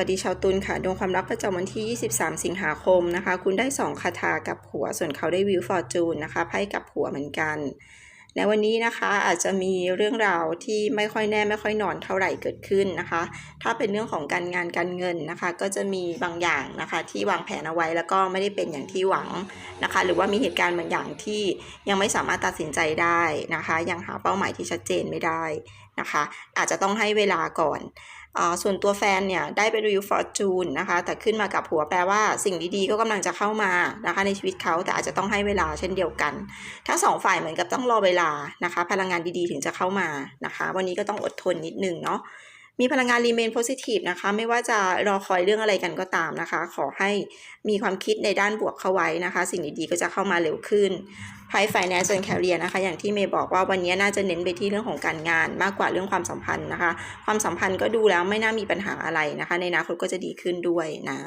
วัสดีชาวตุลค่ะ ดวงความรักประจำวันที่ 23 สิงหาคมนะคะ คุณได้ 2 คาถากับหัว ส่วนเขาได้วิวฟอร์จูนนะคะ ไพ่กับหัวเหมือนกัน ในวันนี้นะคะอาจจะมีเรื่องราวที่ไม่ค่อยแน่ไม่ค่อยนอนเท่าไหร่เกิดขึ้นนะคะ ถ้าเป็นเรื่องของการงานการเงินนะคะ ก็จะมีบางอย่างนะคะที่วางแผนเอาไว้แล้วก็ไม่ได้เป็นอย่างที่หวังนะคะ หรือว่ามีเหตุการณ์บางอย่างที่ยังไม่สามารถตัดสินใจได้นะคะ ยังหาเป้าหมายที่ชัดเจนไม่ได้ นะคะ อาจจะต้องให้เวลาก่อนอส่วนตัวแฟนเนี่ยได้ไปรีวิวฟอร์จูนนะคะ แต่ขึ้นมากับหัวแปลว่าสิ่งดีๆ ก็กำลังจะเข้ามานะคะในชีวิตเขาแต่อาจจะต้องให้เวลาเช่นเดียวกัน ทั้งสองฝ่ายเหมือนกับต้องรอเวลานะคะ พลังงานดีๆถึงจะเข้ามานะคะ วันนี้ก็ต้องอดทนนิดนึงเนาะ มีพลังงานรีเมนโพซิทีฟนะคะ ไม่ว่าจะรอคอยเรื่องอะไรกันก็ตามนะคะ ขอให้มีความคิดในด้านบวกเข้าไว้นะคะ สิ่งดีๆก็จะเข้ามาเร็วขึ้นไพ่ไฟแนนซ์และแคริเอนะคะ อย่างที่เมย์บอกว่าวันนี้น่าจะเน้นไปที่เรื่องของการงานมากกว่าเรื่องความสัมพันธ์นะคะ ความสัมพันธ์ก็ดูแล้วไม่น่ามีปัญหาอะไรนะคะ ในอนาคตก็จะดีขึ้นด้วยนะ